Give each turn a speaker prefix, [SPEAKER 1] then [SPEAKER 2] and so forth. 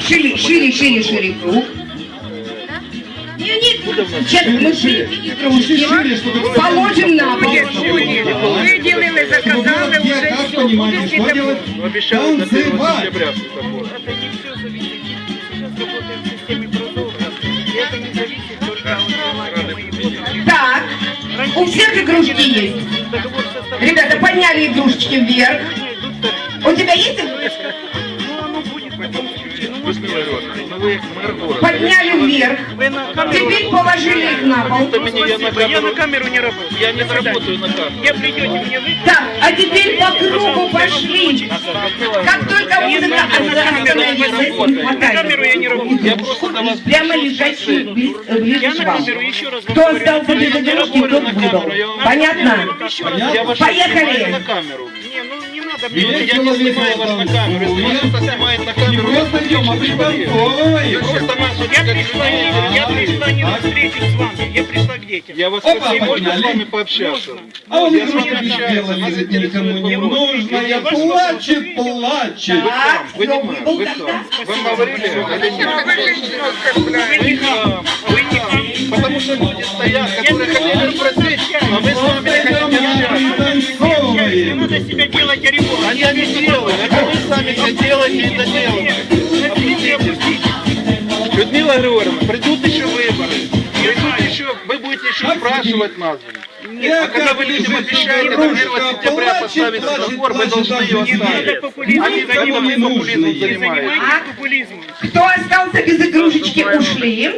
[SPEAKER 1] Шире, шире, шире, шире круг. Сейчас мы положим на пол.
[SPEAKER 2] Виділили, заказали
[SPEAKER 3] вот я как понимаете, что делать?
[SPEAKER 4] Обещали до 1
[SPEAKER 3] Танцевать.
[SPEAKER 4] сентября светофор.
[SPEAKER 2] Это не все зависит. Сейчас работаем в системе прозора. И это не зависит только от желания моего.
[SPEAKER 1] Так, у всех игрушки есть. Ребята, подняли игрушечки вверх. У тебя есть?
[SPEAKER 2] Ну, оно будет в
[SPEAKER 1] Подняли вверх. Теперь положили их на пол.
[SPEAKER 4] Я на камеру,
[SPEAKER 2] не работаю.
[SPEAKER 4] я не работаю на камеру.
[SPEAKER 2] Я придете мне вы...
[SPEAKER 1] Так, а теперь по кругу пошли. Как только музыка остановилась,
[SPEAKER 2] На камеру я не работаю.
[SPEAKER 1] Прямо лежащий близ, к вам. Кто остался без игрушки, тот выдал. Понятно?
[SPEAKER 4] Я вас
[SPEAKER 1] Поехали.
[SPEAKER 3] Нет.
[SPEAKER 4] Я не снимаю вас на камеру. Если кто-то снимает на
[SPEAKER 3] Не
[SPEAKER 4] камеру,
[SPEAKER 3] просто
[SPEAKER 4] это
[SPEAKER 3] идем, а пританцовываем.
[SPEAKER 4] Просто вот
[SPEAKER 2] Я пришла, не, я пришла не на встречу с вами, я пришла к детям.
[SPEAKER 4] Я вас
[SPEAKER 3] Опа,
[SPEAKER 4] можно? с вами пообщаться?
[SPEAKER 3] А он
[SPEAKER 4] Я с вами
[SPEAKER 3] игрушки
[SPEAKER 4] общаюсь,
[SPEAKER 3] сделали, никому не нужно, я плачет, плачет.
[SPEAKER 1] Так,
[SPEAKER 4] Вы
[SPEAKER 1] кто
[SPEAKER 4] не вы кто? Вам говорили? Вы не не. Потому что люди стоят, которые хотели спросить, а вы с вами не хотите делают, это вы сами все делаете и доделаете. Людмила Григорьевна, придут еще выборы. Придут еще, вы будете еще спрашивать нас.
[SPEAKER 3] Я
[SPEAKER 4] А когда вы людям обещаете до 1 сентября поставить светофор, вы должны его
[SPEAKER 2] Не надо
[SPEAKER 4] ставить.
[SPEAKER 2] популизмом
[SPEAKER 4] Они
[SPEAKER 3] никому не
[SPEAKER 4] популизмом занимаются.
[SPEAKER 1] Кто остался без игрушечки, ушли.